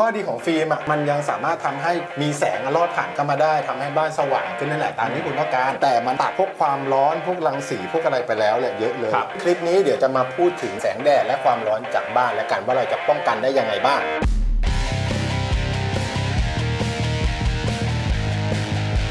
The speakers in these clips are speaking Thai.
ข้อดีของฟิล์มอะมันยังสามารถทำให้มีแสงลอดผ่านเข้ามาได้ทำให้บ้านสว่างขึ้นนั่นแหละตามที่คุณต้องการ แต่มันตัดพวกความร้อนพวกรังสีพวกอะไรไปแล้วแหละเยอะเลยครับคลิปนี้เดี๋ยวจะมาพูดถึงแสงแดดและความร้อนจากบ้านและกันว่าเราจะป้องกันได้ยังไงบ้าง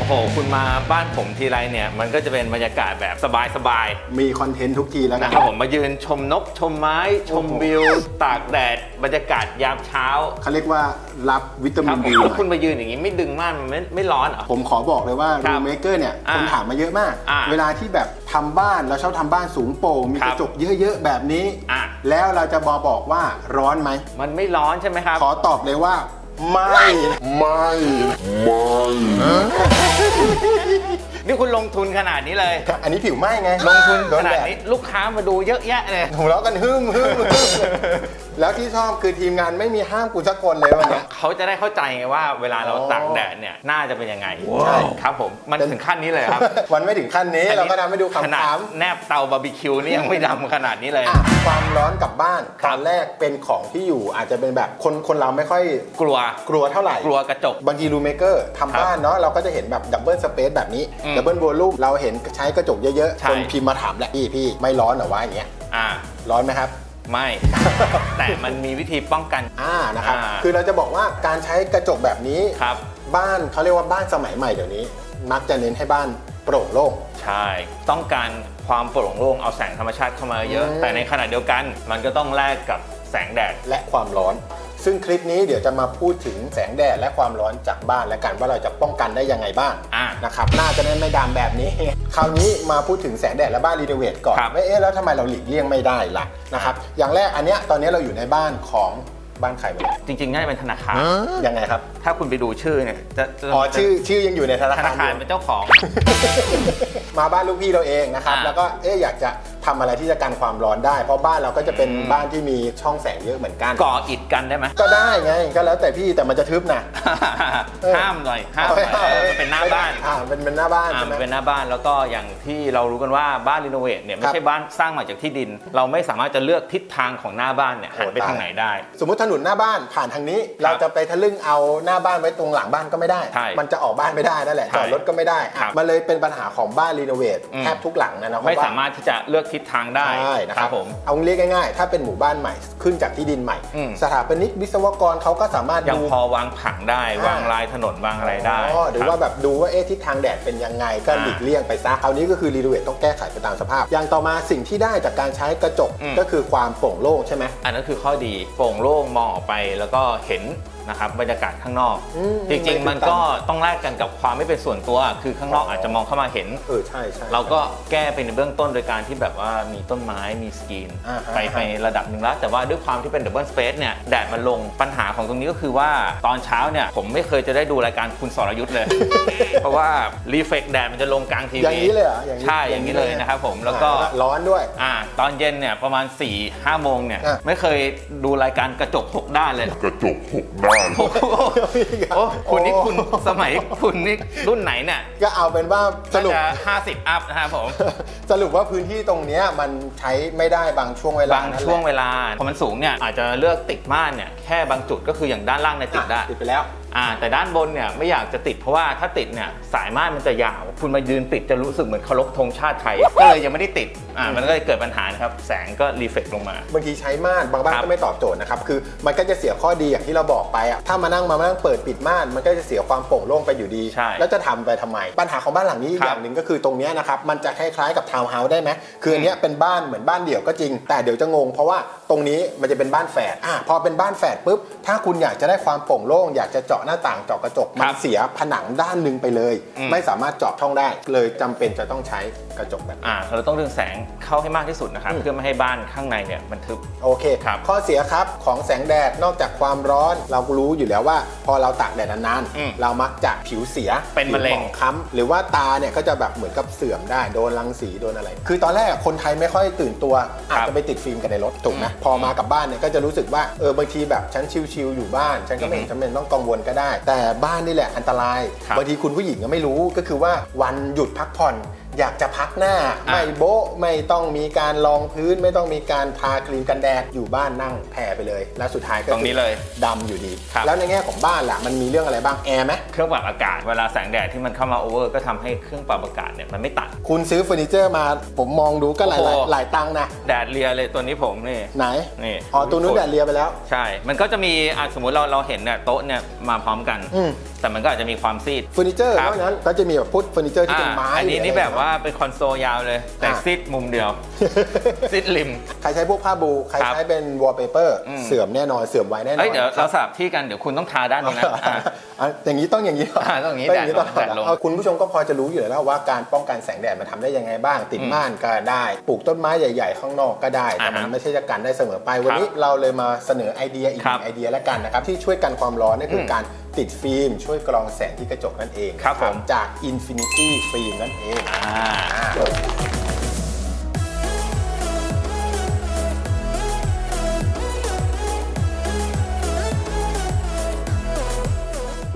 โอ้โห คุณมาบ้านผมทีไรเนี่ย มันก็จะเป็นบรรยากาศแบบสบายมีคอนเทนต์ทุกทีแล้วๆนะนะครับผมมายืนชมนกชมไม้ ชมโอ้โหวิว ตากแดด บรรยากาศยามเช้าเขาเรียกว่ารับวิตาคมิรับนผมดีหน่อยคุณมายืนอย่างนี้ไม่ดึงม่านมันไม่ไม่ร้อนเหรอ ผมขอบอกเลยว่าครัรูบเมเกอร์เนี่ยอ่าคนถามมาเยอะมาก อ่าเวลาที่แบบทำบ้านเราชอบทำบ้านสูงโปร่งมีครักบระจกเยอะๆแบบนี้ อะ แล้วเราจะบอกบอกว่าร้อนไหมมันไม่ร้อนใช่ไหมครับ ขอตอบเลยว่า ไม่ ไม่ ไม่ นี่คุณลงทุนขนาดนี้เลย อันนี้ผิวไหม้ไงลงทุนโดขนาดแดนี้ลูกค้ามาดูเยอะแยะเลยหัวเราะกันฮึ่มฮึ่มฮึ่มแล้วที่ชอบคือทีมงานไม่มีห้ามกูสักคนเลยวันเนี้ยเขาจะได้เข้าใจไงว่าเวลาเราอ๋อตากแดดเนี่ยน่าจะเป็นยังไงใช่ครับผมมันถึงขั้นนี้เลยครับวันไม่ถึงขั้นนี้เราก็ทำให้ดูขนาดขำๆแนบเตาบาร์บีคิวนี่ยังไม่ดำขนาดนี้เลยอะความร้อนกลับบ้านครัตบอนแรกเป็นของที่อยู่อาจจะเป็นแบบคนคนเราไม่ค่อยกลัวกลัวเท่าไหร่กลัวกระจกบางทีรูเมเกอร์ทำบ้านเนาะเราก็จะเห็นแบบดับเบิลสเปซแบบนี้อืมดับเบิลโวลูมเราเห็นใช้กระจกเยอะใช่ๆคนพิมพ์มาถามแหละพี่พี่ไม่ร้อนเหรอวะอย่างเงี้ยอ่า ร้อนไหมครับ ไม่ แต่มันมีวิธีป้องกัน อ่านะครับ อ่า คือเราจะบอกว่าการใช้กระจกแบบนี้ ครับ บ้านเขาเรียกว่าบ้านสมัยใหม่เดี๋ยวนี้ มักจะเน้นให้บ้านโปร่งโล่ง ใช่ ต้องการความโปร่งโล่งเอาแสงธรรมชาติเข้ามาเยอะ อืม แต่ในขณะเดียวกัน มันก็ต้องแลกกับแสงแดด และความร้อน ซึ่งคลิปนี้เดี๋ยวจะมาพูดถึงแสงแดดและความร้อนจากบ้านและกันว่าเราจะป้องกันได้ยังไงบ้างอ่า นะครับน่าจะไม่ไม่ดำแบบนี้ คราวนี้มาพูดถึงแสงแดดและบ้านรีโนเวทก่อนครับ ว่าเอ๊ะแล้วทำไมเราหลีกเลี่ยงไม่ได้ล่ะนะครับอย่างแรกอันเนี้ยตอนนี้เราอยู่ในบ้านของ บ้านใครบ้างจริงๆน่าจะเป็นธนาคาร ยังไงครับถ้าคุณไปดูชื่อเนี่ยจะจะอ๋อชื่อชื่อยังอยู่ในธนาธคารนาคารอยู่ เป็นเจ้าของ มาบ้านลูกพี่เราเองนะครับ อ่าแล้วก็เอ๊ะอยากจะทำอะไรที่จะกันความร้อนได้ เพราะบ้านเราก็จะเป็นอืม บ้านที่มีช่องแสงเยอะเหมือนกันก่ออิฐกันได้ไหม ก็ได้ไงก็แล้วแต่พี่แต่มันจะทึบนะ เออ ห้ามหน่อยห้ามหน่อยเออมันเป็นหน้าบ้านอ่าเป็นเป็นหน้าบ้านอ่าใช่ไหม มันเป็นหน้าบ้านแล้วก็อย่างที่เรารู้กันว่าบ้านรีโนเวทเนี่ยคไม่รับใช่บ้านสร้างมาจากที่ดิน เราไม่สามารถจะเลือกทิศทางของหน้าบ้านเนี่ยหันไปโอ้ตาย ทางไหนได้ สมมติถนนหน้าบ้านผ่านทางนี้ เราจะไปทะลึ่งเอาหน้าบ้านไว้ตรงหลังบ้านก็ไม่ได้ ใช่มันจะออกบ้านไม่ได้นั่นแหละใช่จอดรถก็ไม่ได้ครับ มันเลยเป็นปัญหาของบ้านรีโนเวทอืมแทบทุกหลังนะนะไม่เพะว่สามารถที่จะเลือกทิศทางได้ใช่นะครับผม เอาเรียกง่ายๆ ถ้าเป็นหมู่บ้านใหม่ขึ้นจากที่ดินใหม่ อืม สถาปนิกวิศวกรเขาก็สามารถยังดู พอวางผังได้อ่า วางลายถนนวางอะไรได้อ๋อหรือคว่าบแบบดูว่าเอ๊ะทิศทางแดดเป็นยังไงก็อ่าหลีกเลี่ยงไปซะคราวนี้ก็คือรีโนเวทต้องแก้ไขไปตามสภาพ อย่างต่อมาสิ่งที่ได้จากการใช้กระจกอืม ก็คือความโปร่งโล่งใช่ไหม อันนั้นคือข้อดีโปร่งโล่งมองออกไปแล้วก็เห็น นะครับบรรยากาศข้างนอก อืมจริง ๆ มันก็ต้องแลกกันกับความไม่เป็นส่วนตัว คือข้างนอกอ๋อออาจจะมองเข้ามาเห็น เออใช่ใช่ เราก็แก้ไปในเบื้องต้นโดยการที่แบบว่ามีต้นไม้มีสกรีนอ่าฮะ ไปไประดับหนึ่งแล้ว แต่ว่าด้วยความที่เป็นดับเบิลสเปซเนี่ยแดดมันลงปัญหาของตรงนี้ก็คือว่าตอนเช้าเนี่ยผมไม่เคยจะได้ดูรายการคุณสรยุทธ์เลย เพราะว่ารีเฟกแดดมันจะลงกลางทีวีอย่างนี้เลยเหรออย่างนี้ใช่อย่างนี้เลยนะครับผมแล้วก็ อ่าร้อนด้วย อ่าตอนเย็นเนี่ยประมาณ4ี่ห้าโมงเนี่ยอะ ไม่เคยดูรายการกระจกหกด้านเลย กระจกหกด้านโอ้โหโอ้คุณนี่คุณสมัยคุณนี่รุ่นไหนเนี่ยก็เอาเป็นว่าสรุป50 อัพนะครับผม สรุปว่าพื้นที่ตรงเนี้ยมันใช้ไม่ได้บางช่วงเวลาบางนั่นแหละช่วงเวลาพอมันสูงเนี่ยอาจจะเลือกติดม่านเนี่ยแค่บางจุดก็คืออย่างด้านล่างในยติดได้ ติดไปแล้ว อ่าแต่ด้านบนเนี่ยไม่อยากจะติดเพราะว่าถ้าติดเนี่ยสายม่านมันจะยาว คุณมายืนติดจะรู้สึกเหมือนเคารพธงชาติไทย ก็เลยยังไม่ได้ติดอ่ามันก็เลยเกิดปัญหานะครับแสงก็รีเฟกลงมา บางทีใช้ม่านบางบ้านครับก็ไม่ตอบโจทย์นะครับคือมันก็จะเสียข้อดีอย่างที่เราบอกไปอะถ้ามานั่งมานั่งเปิดปิดม่านมันก็จะเสียความโปร่งโล่งไปอยู่ดี ใช่แล้วจะทำไปทำไม ปัญหาของบ้านหลังนี้อีกครับอย่างหนึ่งก็คือตรงเนี้ยนะครับมันจะคล้ายๆกับทาวน์เฮาส์ได้ไหมคืออันเนี้ยเป็นบ้านเหมือนบ้านเดี่ยวก็จริง แต่เดี๋ยวจะงง เพราะว่าตรงนี้มันจะเป็นบ้านแฝดอะพอเป็นบ้านแฝดปุ๊บถ้าคุณอยากจะได้ความโปร่งโล่งอยากจะเจาะหน้าต่างเจาะกระจกมันเสียผนังด้านหนึ่งไปเลยอืมไม่สามารถเจาะช่องได้ เลยจำเป็นจะต้องใช้กระจกแบบนี้อ่าเราต้องดึงแสงเข้าให้มากที่สุดนะครับอืมเพื่อไม่ให้บ้านข้างในเนี่ยมันทึบโอเคครับข้อเสียครับของแสงแดดนอกจากความร้อนเรารู้อยู่แล้วว่า พอเราตากแดดนานอืมๆเรามักจะผิวเสียเป็นมะเร็งผิวหองค้ำหรือว่าตาเนี่ยก็จะแบบเหมือนกับเสื่อมได้โดนรังสีโดนอะไร คือตอนแรกคนไทยไม่ค่อยตื่นตัวอาจจะไปติดฟิล์มกันในรถถูกไหมพอมากับบ้านเนี่ยก็จะรู้สึกว่าเออบางทีแบบฉันชิลๆอยู่บ้าน ฉันก็ไม่เห็นจำเป็นต้องกังวลก็ได้ แต่บ้านนี่แหละอันตรายครับบางทีคุณผู้หญิงก็ไม่รู้ก็คือว่าวันหยุดพักผ่อน อยากจะพักหน้า ไม่โบ๊ะไม่ต้องมีการรองพื้น ไม่ต้องมีการทาครีมกันแดดอยู่บ้านนั่งแผ่ไปเลย แล้วสุดท้ายก็ตรงนี้เลยดำอยู่ดีครับแล้วในแง่ของบ้านล่ะมันมีเรื่องอะไรบ้างแอร์ไหมเครื่องปรับอากาศเวลาแสงแดดที่มันเข้ามาโอเวอร์ก็ทำให้เครื่องปรับอากาศเนี่ยมันไม่ตัด คุณซื้อเฟอร์นิเจอร์มาผมมองดูก็หลายโอ้หลายโหหลายตังค์นะแดดเลียเลยตัวนี้ผมนี่ไหนนี่อ๋อตัวนู้นแดดเลียไปแล้ว ใช่ มันก็จะมีอะสมมุติเราเราเห็นเนี่ยโต๊ะเนี่ยมาพร้อมกันอืมแต่มันก็อาจจะมีความซีดเฟอร์นิเจอร์ครับนอกนั้นก็จะมีแบบพุทเฟอร์นิเจอร์ที่เป็นไม้อันนี้หรืนี่อะไรแบบว่าเป็นคอนโซลยาวเลย แต่อะซีดมุมเดียวซีดริม ใครใช้พวกผ้าบู ใครครับใช้เป็นวอลเปเปอร์อืม เสื่อมแน่นอนเสื่อมไว้แน่นอน เอ้ยเดี๋ยวครัเราบสลับที่กันเดี๋ยวคุณต้องทาด้านนี้นะอะ อะอย่างนี้ต้องอย่างนี้อ่าต้องอย่างนี้นี้แดดลงตลอแดดลงเอาคุณผู้ชมก็พอจะรู้อยู่แล้วว่าการป้องกันแสงแดดมันทำได้ยังไงบ้าง ติดอืมม่านก็ได้ ปลูกต้นไม้ใหญ่ ๆ ข้างนอกก็ได้ แต่มันอ่าฮะไม่ใช่จะกันได้เสมอไป วันนี้เราเลยมาเสนอไอเดียอีกหครันึ่บงไอเดียแล้วกันนะครับที่ช่วยกันความร้อนนั่นคืออมการ ติดฟิล์มช่วยกรองแสงที่กระจกนั่นเองครับผม จาก Infinity Film นั่นเองอ่าอ่า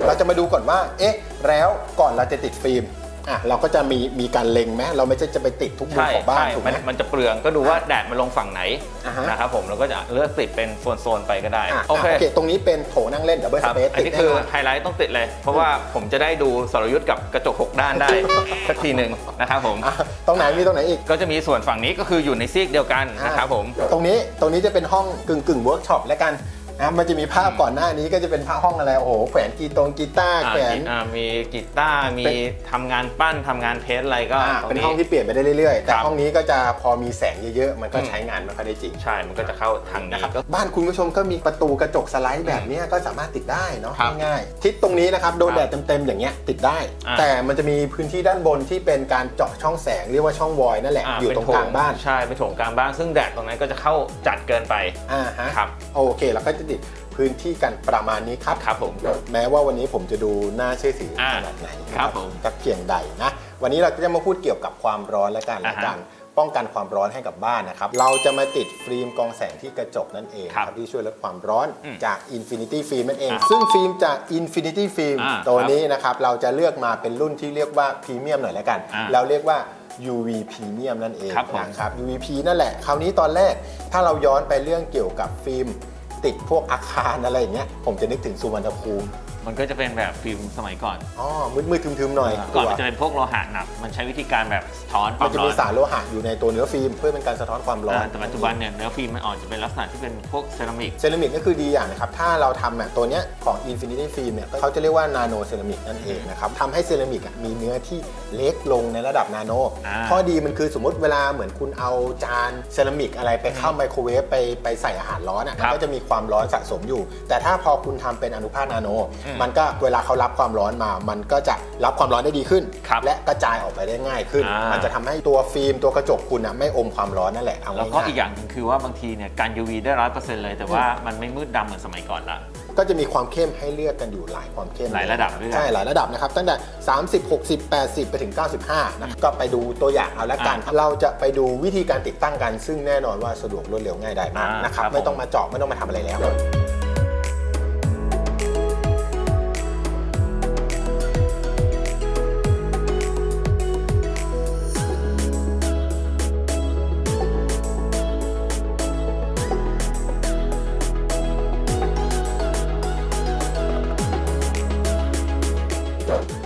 เราจะมาดูก่อนว่า เอ๊ะ แล้วก่อนเราจะติดฟิล์ม อะเราก็จะมีมีการเล็งไหมเราไม่ใช่จะไปติดทุกมุมใช่ของบ้านใช่ถูกไหมัมนมันจะเปลืองก็ดูว่าแดดมันลงฝั่งไหนอ่าฮะ นะครับผมเราก็จะเลือกติดเป็นโซนๆไปก็ได้อะโอเคโอเค ตรงนี้เป็นโถนั่งเล่นดับเบิลคสรับเปซอันติดนี้แน่คือนอน ไฮไลท์ต้องติดเลย เพราะว่าผมจะได้ดูสรยุทธ์กับกระจก 6 ด้านได้ สักทีหนึ่งนะครับผม อะตรงไหนมีตรงไหนอีก ก็จะมีส่วนฝั่งนี้ก็คืออยู่ในซีกเดียวกันนะครับผม ตรงนี้ตรงนี้จะเป็นห้องกึ่งกึ่งเวิร์กช็อปแล้วกัน นะมันจะมีภาพก่อนหน้านี้ก็จะเป็นภาพห้องอะไรโอ้โหแขวนกีตงกีตาร์อ่าแขวนมีอ่ามีกีตาร์มีเป็นทำงานปั้นทำงานเพ้นท์อะไรก็อ่าตรงเป็นนี้ห้องที่เปลี่ยนไปได้เรื่อยๆ แต่ครับห้องนี้ก็จะพอมีแสงเยอะๆ มันก็อืมใช้งานไม่ค่อยได้จริง ใช่ มันก็จะเข้าทางนี้นะครับก็บ้านคุณผู้ชมก็มีประตูกระจกสไลด์แบบเนี้ยก็สามารถติดได้เนาะครับง่ายๆทิศตรงนี้นะครับโดนครับแดดเต็มๆอย่างเงี้ยติดได้อ่าแต่มันจะมีพื้นที่ด้านบนที่เป็นการเจาะช่องแสงเรียกว่าช่องวอยนั่นแหละอ่าอยู่เป็นตรงโถกลางบ้านใช่เป็นโถงกลางบ้านซึ่งแดดตรงนั้นก็จะเข้าจัดเกินไปอ่าฮะครับโอเคแล้วก็จะติดพื้นที่กันประมาณนี้ครับครับผมแม้ว่าวันนี้ผมจะดูน่าเชื่อถืออ่าขนาดไหนครับผมก็เพียงใดนะ วันนี้เราก็จะมาพูดเกี่ยวกับความร้อนและกันอ่าและฮะการป้องกันความร้อนให้กับบ้านนะครับ เราจะมาติดฟิล์มกรองแสงที่กระจกนั่นเองครับที่ช่วยลดความร้อนอืมจาก Infinity Film นั่นเองอ่าซึ่งฟิล์มจาก Infinity Film อ่าตัวนี้นะครับ เราจะเลือกมาเป็นรุ่นที่เรียกว่าพรีเมียมหน่อยแล้วกันอ่าเราเรียกว่า UV Premium นั่นเองครับผมนะครับ UVP นั่นแหละ คราวนี้ตอนแรกถ้าเราย้อนไปเรื่องเกี่ยวกับฟิล์ม ติดพวกอาคารอะไรอย่างเงี้ยผมจะนึกถึงสุวรรณภูมิ มันก็จะเป็นแบบฟิล์มสมัยก่อน อ๋อมืดๆทึมๆหน่อยก่อนกลัวมันจะเป็นพวกโลหะหนัก มันใช้วิธีการแบบสะท้อนความันมจะร้อมีนสารโลหะอยู่ในตัวเนื้อฟิล์มเพื่อเป็นการสะท้อนความร้อนอ่าแต่ปัจจุบันเนี่ยเนื้อฟิล์มมันออกจะเป็นลักษณะที่เป็นพวกเซรามิก เซรามิกก็คือดีอย่างนะครับ ถ้าเราทำแบบตัวเนี้ยของ Infinity Film เนี่ยเขาจะเรียกว่านาโนเซรามิกนั่นเองนะครับทำให้เซรามิกอะมีเนื้อที่เล็กลงในระดับนาโน อ่า ข้อดีมันคือสมมติเวลาเหมือนคุณเอาจานเซรามิกอะไรไปเข้าไมโครเวฟไปไปใส่อาหารร้อนอะครัมันบก็จะมีความร้อนสะสมอยู่ แต่ถ้าพอคุณทำเป็นอนุภาคนาโนอืมมันก็เวลาเขารับความร้อนมา มันก็จะรับความร้อนได้ดีขึ้น ครับและกระจายออกไปได้ง่ายขึ้น อ่ามั มันจะทำให้ตัวฟิล์มตัวกระจกคุณอะไม่อมความร้อนนั่นแหละเอาแล้วก็ง่ายๆอีกอย่างหนึงคือว่าบางทีเนี่ยการ UV ได้ร้อยเปอร์เซ็นต์เลย แต่ว่ามันไม่มืดดำเหมือนสมัยก่อนละก็จะมีความเข้มให้เลือกกันอยู่หลายความเข้มหลายระดับด้วยกันใช่หลายระดับนะครับตั้งแต่ 30 60 80 ไปถึง 95นะก็ไปดูตัวอย่างเอาละกัน อ่าเราจะไปดูวิธีการติดตั้งกัน ซึ่งแน่นอนว่าสะดวกรวดเร็วง่ายได้มากอ่านนะครับครับ ไม่ต้องมาเจาะไม่ต้องมาทำอะไรแล้ว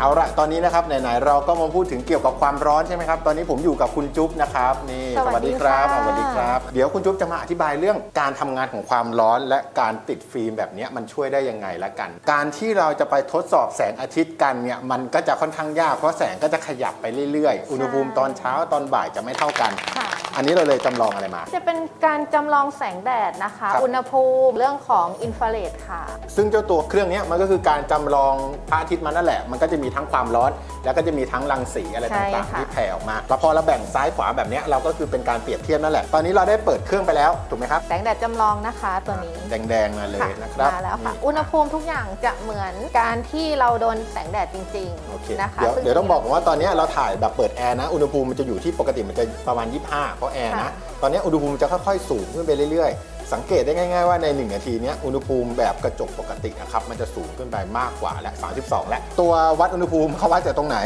เอาละตอนนี้นะครับไหนๆเราก็มาพูดถึงเกี่ยวกับความร้อนใช่ไหมครับ ตอนนี้ผมอยู่กับคุณจุ๊บนะครับนี่สวัสดีค่ะสวัสดีครับ เดี๋ยวคุณจุ๊บจะมาอธิบายเรื่องการทำงานของความร้อน และการติดฟิล์มแบบเนี้ยมันช่วยได้ยังไงละกัน การที่เราจะไปทดสอบแสงอาทิตย์กันเนี่ยมันก็จะค่อนข้างยากเพราะแสงก็จะขยับไปเรื่อยๆ อุณหภูมิตอนเช้าตอนบ่ายจะไม่เท่ากันค่ะอันนี้เราเลยจำลองอะไรมา จะเป็นการจำลองแสงแดดนะคะครับอุณหภูมิเรื่องของอินฟราเรดค่ะ ซึ่งเจ้าตัวเครื่องเนี้ยมันก็คือการจำลองพระอาทิตย์มันนั่นแหละมันก็จะมีทั้งความร้อน แล้วก็จะมีทั้งรังสีอะไรใช่ต่างๆค่ะที่แผ่ออกมา แล้วพอเราแบ่งซ้ายขวาแบบเนี้ยเราก็คือเป็นการเปรียบเทียบนั่นแหละ ตอนนี้เราได้เปิดเครื่องไปแล้วถูกไหมครับแสงแดดจำลองนะคะตัวนี้ แดงๆมาเลยค่ะนะครับมาแล้วค่ะนี่อุณหภูมิทุกอย่างจะเหมือนการที่เราโดนแสงแดดจริงโอเคๆนะคะเดี๋ยวซึ่เดี๋ยวต้องบอกก่อนว่าตอนเนี้ยเราถ่ายแบบเปิดแอร์นะอุณหภูมิมันจะอยู่ที่ปกติมันจะประมาณ 25 เพราะแอร์นะค่ะตอนเนี้ยอุณหภูมิจะค่อยๆสูงขึ้นไปเรื่อยๆ สังเกตได้ง่าย ๆว่าใน 1 นาทีนี้อุณหภูมิแบบกระจกปกตินะครับมันจะสูงขึ้นไปมากกว่าและ 32 และ ตัววัดอุณหภูมิเขาวัดจากตรงไหน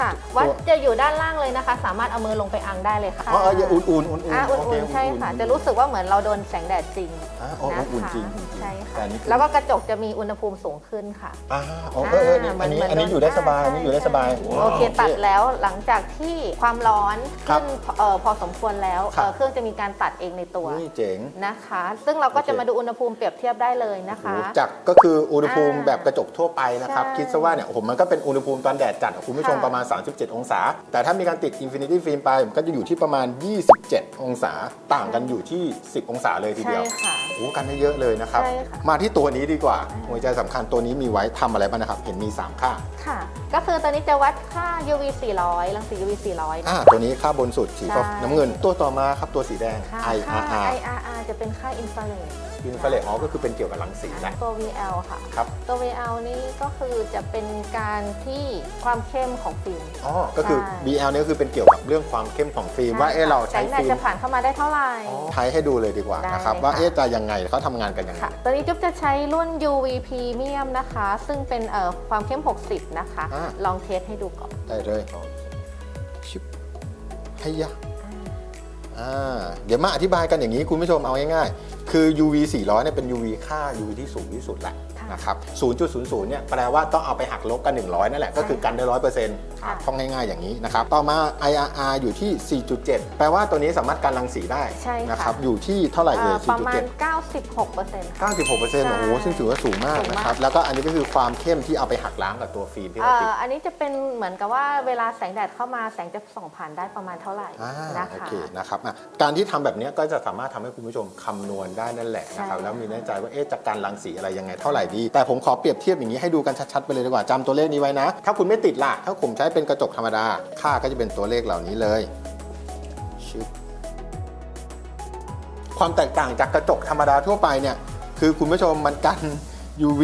ค่ะ วัดตัวจะอยู่ด้านล่างเลยนะคะ สามารถเอามือลงไปอังได้เลยค่ะอ๋อเอออย่าอุ่นๆอุ่นๆอุ่นๆอ่าอุ่โเคนๆใช่ค่ะๆจะรู้สึกว่าเหมือนเราโดนแสงแดดจริงอ่าอ๋อนะอุ่นคะจริงอุ่นจริงใช่แต่ค่ะอันนี้คือแล้วก็กระจกจะมีอุณหภูมิสูงขึ้นค่ะ อ่าอ๋อเออเออนี่อันนี้เหมือันนี้อยู่ได้สบายอันใช่นี้อยู่ได้สบายใช่โอเคตัดแล้วหลังจากที่ความร้อนครับขึ้นเอ่อพอสมควรแล้วครับ เอ่อเครื่องจะมีการตัดเองในตัวนี่เจ๋ง นะคะ ซึ่งเราก็จะโอเคมาดูอุณหภูมิเปรียบเทียบได้เลยนะโอ้คะโหจากก็คืออุณหภูมิอ่าแบบกระจกทั่วไปนะครับ ใช่คิดซะว่าเนี่ยโอ้โหมันก็เป็นอุณหภูมิตอนแดดจัดอะคุณผู้ชมค่ะประมาณ37 องศา แต่ถ้ามีการติด Infinity Film ไปมันก็จะอยู่ที่ประมาณ 27 องศาต่างกันอยู่ที่ 10 องศาเลยทีใช่เดียวค่ะ โอ้โหกันได้เยอะเลยนะครับ ใช่ค่ะ มาที่ตัวนี้ดีกว่า หัวใจสำคัญตัวนี้มีไว้ทำอะไรบ้างนะครับ เห็นมี 3 ค่าค่ะ ก็คือตัวนี้จะวัดค่า UV 400 รังสี UV 400 อ่าตัวนี้ค่าบนสุดสีฟ้าใช่ น้ำเงิน ตัวต่อมาครับตัวสีแดง ค่ะ IRR ค่า IRR จะเป็นค่าอินฟราเรด อินฟราเรดอ๋อก็คือเป็นเกี่ยวกับรังสีแหละตัว VL ค่ะ ครับตัว VL นี่ก็คือจะเป็นการที่ความเข้มของฟิล์ม อ๋อก็คือ ใช่ BL เนี่ยก็คือเป็นเกี่ยวกับเรื่องความเข้มของฟิล์มว่าเอ๊ะเราใช้แสงแดดฟิล์มจะผ่านเข้ามาได้เท่าไหร่ ใช้ให้ดูเลยดีกว่าได้นะครับค่ะ ว่าเอ๊ะจะยังไงเขาทำงานกันยังไง ค่ะ ตัวนี้จุ๊บจะใช้รุ่น UV Premium นะคะ ซึ่งเป็นเอ่อความเข้ม 60 นะคะ อ่า ลองเทสให้ดูก่อน ได้เลยชิบให้ยะอ่า เดี๋ยวมาอธิบายกันอย่างนี้คุณผู้ชมเอาง่ายๆ คือ UV 400เนี่ยเป็น UV ค่า UV ที่สูงที่สุดแหละ นะครับ0.00เนี่ยแปลว่าต้องเอาไปหักลบกัน 100 นั่นแหละ ก็คือกันได้ 100%ค่ะท่องง่ายๆอย่างนี้นะครับ ต่อมา IRR อยู่ที่ 4.7 แปลว่าตัวนี้สามารถกันรังสีได้ใช่ค่ะนะครับ อยู่ที่เท่าไหร่เอ่เอ่ยอประมาณ4.7 96%ค่ะ96%โอ้โห ซึ่งถือว่าสูงมากสูงมากนะครับ แล้วก็อันนี้ก็คือความเข้มที่เอาไปหักล้างกับตัวฟิล์มที่เอ่เราติดออันนี้จะเป็นเหมือนกับว่าเวลาแสงแดดเข้ามาแสงจะส่องผ่านได้ประมาณเท่าไหร่อ่านะโอคะเคนะครับอะการที่ทำแบบเนี้ยก็จะสามารถทำให้คุณผู้ชมคำนวณได้นั่นแหละนะครับใช่แล้วมีแน่ใจว่าเอ๊ะจากการรังสีอะไรยังไงเท่าไหร่ดีแต่ผมขอเปรียบเทียบอย่างนี้ให้ดูกันชัดๆไปเลยดีกว่าจำตัวเลขนี้ไว้นะ ถ้าคุณไม่ติดล่ะ ถ้าผมใช้เป็นกระจกธรรมดา ค่าก็จะเป็นตัวเลขเหล่านี้เลยชึบความแตกต่างจากกระจกธรรมดาทั่วไปเนี่ย คือคุณผู้ชมมันกัน UV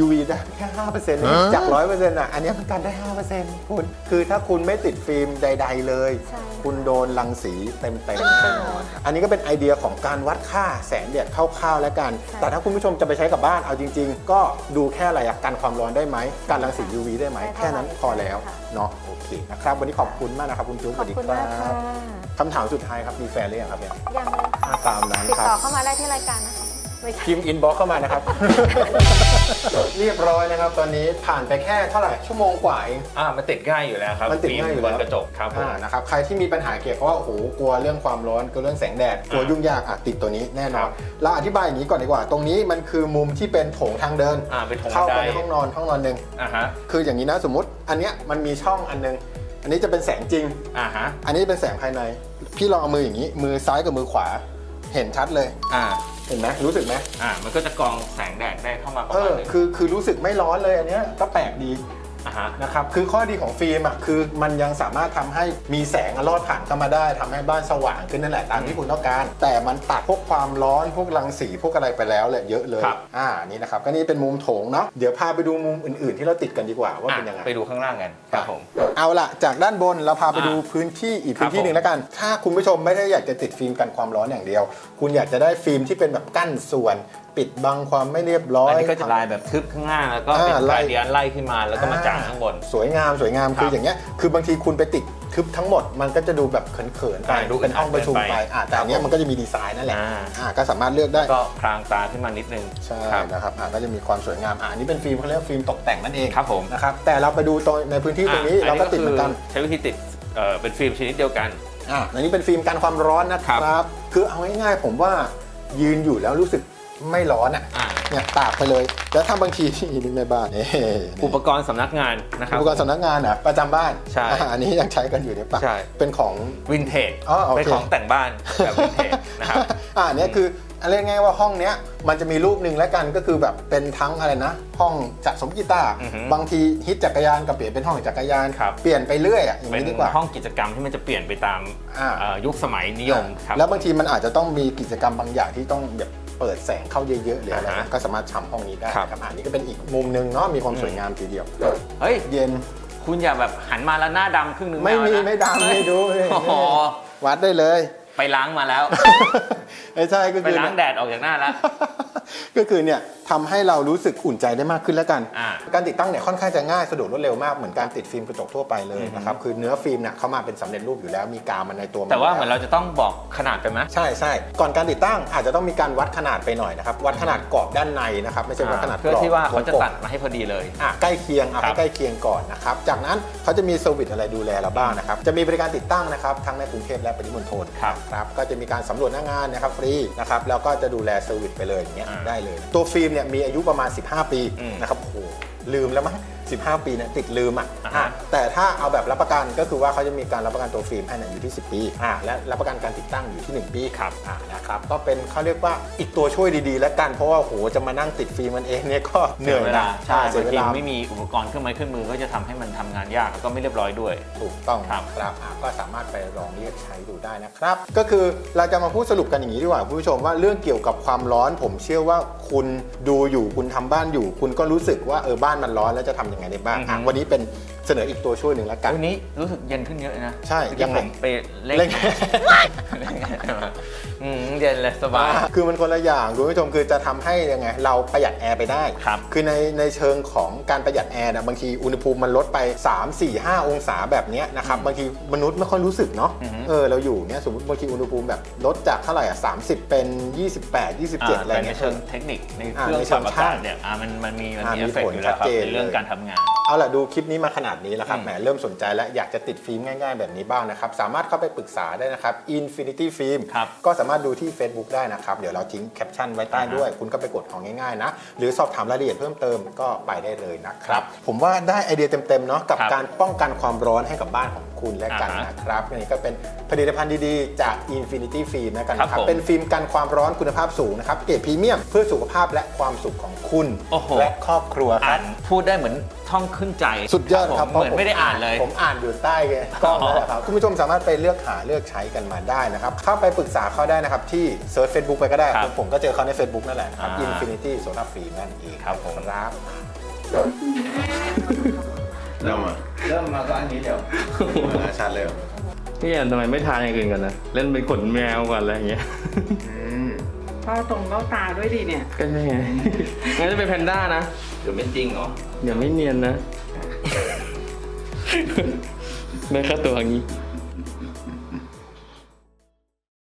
UV ได้แค่5%เองจาก 100%อะ อันเนี้ยมันกันได้ 5%คุณ คือถ้าคุณไม่ติดฟิล์มใด ๆ เลย ใช่ คุณโดนรังสีเต็มๆเต็แน่มนๆอนอันนี้ก็เป็นไอเดียของการวัดค่าแสงแดดคร่าวๆแล้วกันใช่แต่ถ้าคุณผู้ชมจะไปใช้กับบ้านเอาจริง ๆ ก็ดูแค่อะไรอะกันความร้อนได้ไหมกันรังสี UV ได้ไหมได้เท่าแค่นั้นไหร่พอแล้วค่ะ เนาะโอเคนะครับวันนี้ขอบคุณมากนะครับคุณจุ๊บขอบคุณมากค่ะคำถามสุดท้ายครับมีแฟนหรือยังครับเนี่ยยังเลยค่ะ อ่าตามนั้นติดครับ ต่อเข้ามาได้ที่รายการนะคะไม่ใช่ พิมพ์อินบ็อกเข้ามานะครับ เรียบร้อยนะครับ ตอนนี้ผ่านไปแค่เท่าไหร่ชั่วโมงกว่าเอง อ่ามันติดง่ายอยู่แล้วครับมันติดง่ายอยู่ฟิล์บแล้วนกระจกครับผม อ่านะครับใครที่มีปัญหาเกี่ยวกับว่าโอ้โหกลัวเรื่องความร้อนกลัวเรื่องแสงแดดกลัวยุ่งยากอะติดตัวนี้แน่นอนครับเราอธิบายอย่างนี้ก่อนดีกว่า ตรงนี้มันคือมุมที่เป็นโถงทางเดินอ่าเป็นโถงเข้าบันไปได ในห้องนอนห้องนอนหนึ่งอ่าฮะคืออย่างนี้นะสมมติ อันเนี้ยมันมีช่องอันหนึง อันนี้จะเป็นแสงจริง อ่าฮะอันนี้เป็นแสงภายใน พี่ลองเอามืออย่างนี้ มือซ้ายกับมือขวา เห็นชัดเลย อ่าเห็นไหมรู้สึกไหมอ่ามันก็จะกรองแสงแดดได้เข้ามาประเอมาณอหนึง คือคือรู้สึกไม่ร้อนเลยอันเนี้ยก็แปลกดี อ่าฮะ นะครับคือข้อดีของฟิล์มอะคือมันยังสามารถทำให้มีแสงลอดผ่านเข้ามาได้ทำให้บ้านสว่างขึ้นนั่นแหละตามที่คุณต้องการ แต่มันตัดพวกความร้อนพวกรังสีพวกอะไรไปแล้วเลยเยอะเลยครับ อ่านี่นะครับก็นี่เป็นมุมโถงเนาะเดี๋ยวพาไปดูมุมอื่นๆ ที่เราติดกันดีกว่าว่าอะเป็นยังไงไปดูข้างล่างกันครับผม เอาละจากด้านบนเราพาไปอะดูพื้นที่อีกครับพื้นที่หนึ่งแล้วกัน ถ้าคุณผู้ชมไม่ได้อยากจะติดฟิล์มกันความร้อนอย่างเดียว คุณอยากจะได้ฟิล์มที่เป็นแบบกั้นส่วน ปิดบังความไม่เรียบร้อย อันนี้ก็จะลายแบบทึบข้างล่างแล้วก็เป็นอ่าไล่ลายเดียนไล่ขึ้นมาแล้วก็มาจ่างข้างบน สวยงามสวยงามครับคืออย่างเงี้ยคือบางทีคุณไปติดทึบทั้งหมดมันก็จะดูแบบเขินๆไปอ่าดูเป็นห้องประชุมเกินไปไปอ่าแต่อันเนี้ยมันก็จะมีดีไซน์นั่นแหละอ่า อ่าก็สามารถเลือกได้ ก็พรางตาขึ้นมานิดนึงใช่ครับ นะครับอ่าก็จะมีความสวยงามอ่าอันนี้เป็นฟิล์มเขาเรียกว่าฟิล์มตกแต่งนั่นเองครับผม นะครับ แต่เราไปดูตรงในพื้นที่ตรงนี้อะเราก็ติดเหมือนกัน ใช้วิธีติดเอ่อเป็นฟิล์มชนิดเดียวกัน อ่าอันนี้เป็นฟิล์มกันความร้อนนะคครัรับบคือเอาง่ายๆผมว่ายืนอยู่แล้วรู้สึก ไม่ร้อนอะอ่าเนี่ยตากไปเลย แล้วถ้าบางทีที่นึกในบ้านเอ๊ะอุปกรณ์สำนักงานนะครับ อุปกรณ์สำนักงานอะประจำบ้านใช่อ่าอันนี้ยังใช้กันอยู่หรือเปล่าใช่ เป็นของ วินเทจอ๋อโอเค เป็นของแต่งบ้านแบบวินเทจนะครับ อ่าเนี่ยคืออันเรียกง่ายๆว่าห้องเนี้ยมันจะมีรูปหนึ่งแล้วกันก็คือแบบเป็นทั้งอะไรนะ ห้องสะสมกีตาร์อือฮึบางทีฮิตจักรยานก็เปลี่ยนเป็นห้องจักรยานครับ เปลี่ยนไปเรื่อยอะอย่างเป็นนี้ดีกว่า ห้องกิจกรรมที่มันจะเปลี่ยนไปตามอ่า เอ่อยุคสมัยนิยมครับ แล้วบางทีมันอาจจะต้องมีกิจกรรมบางอย่างที่ต้องแบบ เปิดแสงเข้าเยอะๆหรืออะไรอ่าฮะก็สามารถทำห้องนี้ได้ครับครับอันนี้ก็เป็นอีกมุมหนึ่งเนาะมีความสวยงามทีเดียว เฮ้ย เย็นคุณอย่าแบบหันมาแล้วหน้าดำครึ่งหนึงไม่มีเอานะไม่ดำไม่ดูไม่โอ้โหวัดได้เลย ไปล้างมาแล้ว ไม่ใช่ก็ไปคือล้างแดดออกจากหน้าแล้ว ก็คือเนี่ย ททำให้เรารู้สึกอุ่นใจได้มากขึ้นแล้วกัน อ่า การติดตั้งเนี่ยค่อนข้างจะง่ายสะดวกรวดเร็วมากเหมือนการติดฟิล์มกระจกทั่วไปเลยนะครับคือเนื้อฟิล์มเนี่ยเขามาเป็นสำเร็จรูปอยู่แล้วมีกาวมันในตัวแต่ว่ายู่เหมือนเราจะต้องบอกขนาดไปไหม ใช่ใช่ก่อนการติดตั้งอาจจะต้องมีการวัดขนาดไปหน่อยนะครับวัดขนาดกรอบด้านในนะครับไม่ใช่วัดขนาดกรอบเพื่อที่ว่าเขาจะวงกลมตัดมาให้พอดีเลย อะใกล้เคียงเอาครัให้บ ใกล้เคียงก่อนนะครับจากนั้นเขาจะมีเซอร์วิสอะไรดูแลเราบ้างนะครับจะมีบริการติดตั้งนะครับทั้งในกรุงเทพและปริมณฑล ครับ ครับก็จะมีการสำรวจหน้างานนะครับฟรีนะครับแล้วก็จะดูแลเซอร์วิสไปเลยอย่างเงี้ยอ่า ได้เลย ตัวฟิล์มเนี่ยมีอายุประมาณ 15 ปีอืมนะครับโอ้โหลืมแล้วมั้ง 15 ปีเนี่ยติดลืมอะอ่าฮะ อะแต่ถ้าเอาแบบรับประกันก็คือว่าเขาจะมีการรับประกันตัวฟิล์มให้เนี่ยอยู่ที่ 10 ปีอ่าและรับประกันการติดตั้งอยู่ที่ 1 ปีครับอ่านะครับก็เป็นเขาเรียกว่าอีกตัวช่วยดีๆ แล้วกันเพราะว่าโหจะมานั่งติดฟิล์มมันเองเนี่ยก็เหนื่อยเวนะลาใช่เสีบายงเวทีลา ไม่มีอุปกรณ์เครื่องไม้เครื่องมือก็จะทำให้มันทำงานยากแล้วก็ไม่เรียบร้อยด้วย ถูกต้องครับครับอะก็สามารถไปลองเรียกใช้ดูได้นะครับ ก็คือเราจะมาพูดสรุปกันอย่างนี้ดีกว่าคุณผู้ชมว่าเรื่องเกี่ยวกับความร้อน ผมเชื่อว่าคุณดูอยู่คุณทำบ้านอยู่ คุณก็รู้สึกว่าเออบ้านมันร้อนแล้วจะทำยังไงได้บ้างอะวันนี้เป็นเสนออีกตัวช่วยหนึ่งแล้วกัน วันนี้รู้สึกเย็นขึ้นเยอะเลยนะใช่เมื่อกี้ยังไง ผมไปเล่นเล่นเล่น อืมเย็นเลยสบายอะคือมันคนละอย่างคุณผู้ชมคือจะทำให้ยังไง เราประหยัดแอร์ไปได้ครับ คือในในเชิงของการประหยัดแอร์นะบางทีอุณหภูมิมันลดไป 3 4 5 องศาแบบเนี้ยนะครับบางทีมนุษย์ไม่ค่อยรู้สึกเนาะ อือฮึเออเราอยู่เนี่ยสมมติบางทีอุณหภูมิแบบลดจากเท่าไหร่อะ30เป็น 28 27 อะไรแต่ในเงี้ยเชิงเทคนิคในอ่าเครื่องในเชิปรับงอากาศช่างเนี่ยอ่ามันมันมีมันอ่ามีมีเอฟเฟกผลต์อยู่แล้วครับชัดเจนในเรื่องเลยการทำงาน เอาล่ะดูคลิปนี้มาขนาดนี้แล้วครับอืมแหมเริ่มสนใจแล้วอยากจะติดฟิล์มง่ายๆ แบบนี้บ้างนะครับ สามารถเข้าไปปรึกษาได้นะครับ Infinity Film ครับก็สามารถดูที่ Facebook ได้นะครับ เดี๋ยวเราทิ้งแคปชั่นไว้ใต้อ่าฮะด้วย คุณก็ไปกดของง่ายๆนะ หรือสอบถามรายละเอียดเพิ่มเติมก็ไปได้เลยนะครับผมว่าได้ไอเดียเต็มๆเนาะกับครับการป้องกันความร้อนให้กับบ้านของ คุณและกันอ่าฮะนะครับนี่ก็เป็นผลิตภัณฑ์ดีๆ จาก Infinity Film นะกันนะคครัรับบผมเป็นฟิล์มกันความร้อนคุณภาพสูงนะครับเกรดพรีเมียมเพื่อสุขภาพและความสุขของคุณโอ้โหและครอบครัวคอ่ารับนพูดได้เหมือนท่องขึ้นใจ สุดยอดครับผมเหมือนไม่ได้อ่านเลย ผมอ่านอยู่ใต้กล้องนั่นแหละครับคุณผู้ชมสามารถไปเลือกหาเลือกใช้กันมาได้นะครับเข้าไปปรึกษาเขาได้นะครับที่เซิร์ช Facebook ไปก็ได้ครับผมก็เจอเขาใน Facebook นั่นแหละครับอ่า Infinity Solar Free นั่นเองครับผมครับ เริ่มอะเริ่มมาก็อันนี้เดี๋ยวชัดเลยพี่แอนทำไมไม่ทานอย่างอื่นก่อนนะเล่นเป็นขนแมวก่อนอะไรอย่างเงี้ยเบ้าตรงเบ้าตาด้วยดิเนี่ยก็ใช่ไงงั้นจะเป็นแพนด้านะเดี๋ยวเป็นจริงเหรออย่าไม่เนียนนะได้ค่าตัวอย่างนี้